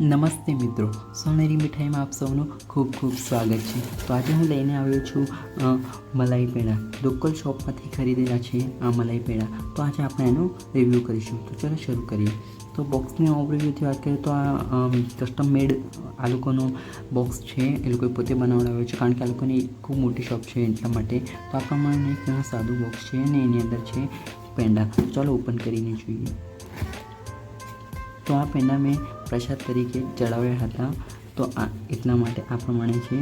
નમસ્તે મિત્રો, સોનેરી મીઠાઈમાં આપ સૌનું ખૂબ ખૂબ સ્વાગત છે. તો આજે હું લઈને આવ્યો છું મલાઈ પેડા લોકલ શોપમાંથી ખરીદેલા છે આ મલાઈ પેડા તો આજે આપણે એનું રિવ્યૂ કરીશું. તો ચાલો શરૂ કરીએ. તો બોક્સની ઓવરવ્યૂથી વાત કરીએ તો આ કસ્ટમ મેડ આ લોકોનો બોક્સ છે. એ લોકોએ પોતે બનાવડાવ્યો છે. કારણ કે આ લોકોની ખૂબ મોટી શોપ છે એટલા માટે. તો આ પ્રમાણે એક સાદું બોક્સ છે અને એની અંદર છે પેંડા. ચાલો ઓપન કરીને જોઈએ. તો આ પેંડા મેં પ્રસાદ તરીકે ચડાવ્યા હતા. તો આ એટલા માટે આ પ્રમાણે છે.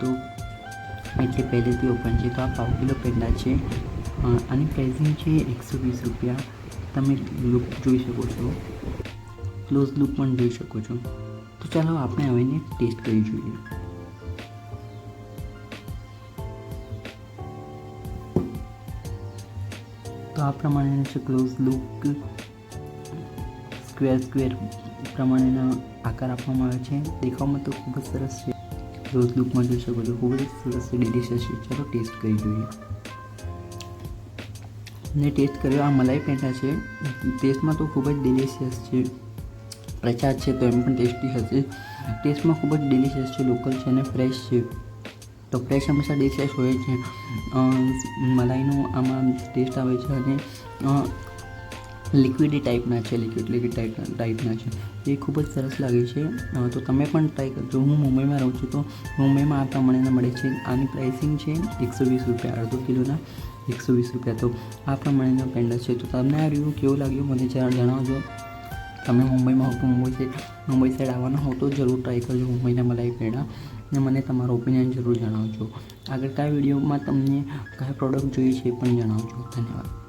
તો એટલે પહેલેથી ઓપન છે. તો આ પાવ કિલો પેંડા છે. આની પ્રાઇસિંગ છે એકસો વીસ રૂપિયા. તમે લુક જોઈ શકો છો. ક્લોઝ લુક પણ જોઈ શકો છો. તો ચાલો આપણે હવે એને ટેસ્ટ કરી જોઈએ. તો આ પ્રમાણેનું છે ક્લોઝ લુક સ્ક્વેર સ્ક્વેર પ્રમાણેના આકાર આપવામાં આવે છે. દેખાવમાં તો ખૂબ જ સરસ છે. રોજ લુકમાં જોઈ શકો છો. ખૂબ જ સરસ છે. ડિલિશિયસ છે. ચાલો ટેસ્ટ કરી જોઈએ. ને ટેસ્ટ કર્યો. આ મલાઈ પેંડા છે. ટેસ્ટમાં તો ખૂબ જ ડિલિશિયસ છે. પ્રચાર છે તો એમ પણ ટેસ્ટી હશે. ટેસ્ટમાં ખૂબ જ ડિલિશિયસ છે. લોકલ છે અને ફ્રેશ છે. તો ફ્રેશ હંમેશા ડિશિયસ હોય છે. મલાઈનો આમાં ટેસ્ટ આવે છે અને લિક્વિડી ટાઈપના છે લિક્વિડ લિક્વિડ ટાઈપ ટાઈપના છે. એ ખૂબ જ સરસ લાગે છે. તો તમે પણ ટ્રાય કરજો. હું મુંબઈમાં રહું છું, તો મુંબઈમાં આ પ્રમાણેના મળે છે. આની પ્રાઇસિંગ છે એકસો વીસ રૂપિયા, અડધો કિલોના એકસો વીસ રૂપિયા. તો આ પ્રમાણેના પેન્ડા છે. તો તમને આ રિવ્યૂ કેવું લાગ્યું મને જરા જણાવજો. તમે મુંબઈમાં હો તો મુંબઈ સાઈડ મુંબઈ સાઈડ આવવાનો હો તો જરૂર ટ્રાય કરજો મુંબઈના મલાઈ પેંડા. અને મને તમારો ઓપિનિયન જરૂર જણાવજો. આગળ કયા વિડીયોમાં તમને કયા પ્રોડક્ટ જોઈએ છે એ પણ જણાવજો. ધન્યવાદ.